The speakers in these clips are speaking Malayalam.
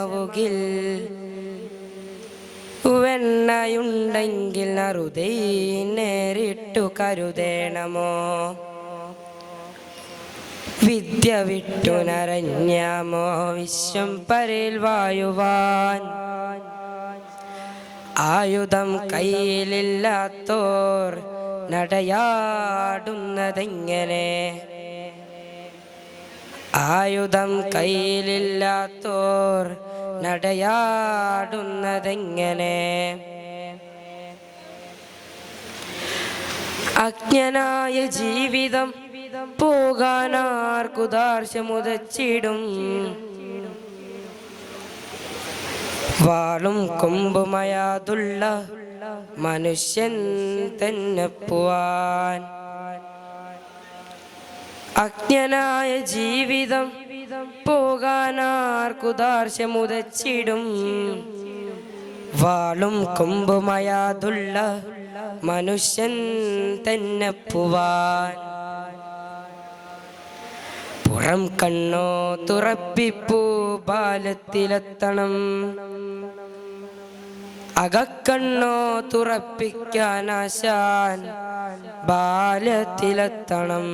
ആവുകിൽ വെണ്ണയുണ്ടെങ്കിൽ അറുതേ നേരിട്ടു കരുതേണമോ? വിദ്യ വിട്ടു നരഞ്ഞാമോ? വിശ്വം പരിൽ വായുവാൻ ആയുധം കയ്യിലില്ലാത്തോർ നടയാടുന്നതെങ്ങനെ? ആയുധം കയ്യിലില്ലാത്തോർ നടയാടുന്നതെങ്ങനെ? അജ്ഞനായ ജീവിതം പോകാനാർക്കുദാർശമുതച്ചിടും വാളും കൊമ്പുമയാതുള്ള മനുഷ്യൻ തന്നെ പോവാൻ. അജ്ഞനായ ജീവിതം പോകാനാർക്കുദാർശമുദച്ചിടും വാളും കൊമ്പുമയാതുള്ള മനുഷ്യൻ തന്നെ പൂവാൻ പുറം കണ്ണോ തുറപ്പിപ്പൂ ബാലത്തിലെത്തണം. അകക്കണ്ണോ തുറപ്പിക്കാൻ ആശാൻ ബാലത്തിലെത്തണം.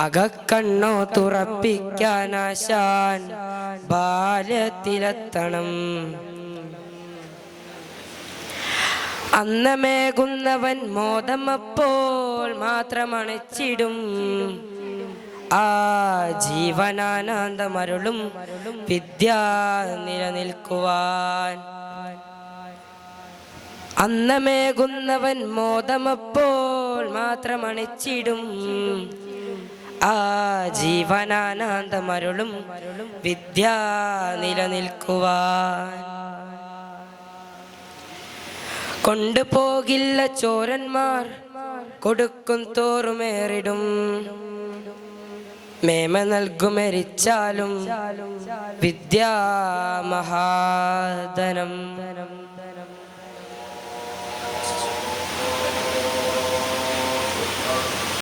അകക്കണ്ണോ തുറപ്പിക്കാനാശാൻ ബാലത്തിലെത്തണം അന്നമേകുന്നവൻ മോദമപ്പോൾ മാത്രമണച്ചിടും. ആ ജീവനാനന്ദമരുളും വിദ്യ നിലനിൽക്കുവാൻ. അന്നമേകുന്നവൻ മോദമപ്പോൾ മാത്രമണിച്ചിടും. ആ ജീവനാനന്ദമരുളും വിദ്യ നിലനിൽക്കുവാൻ. കൊണ്ടുപോകില്ല ചോരന്മാർ കൊടുക്കും തോറുമേറിടും. മേമ നൽകുമരിച്ചാലും വിദ്യാ മഹാധനം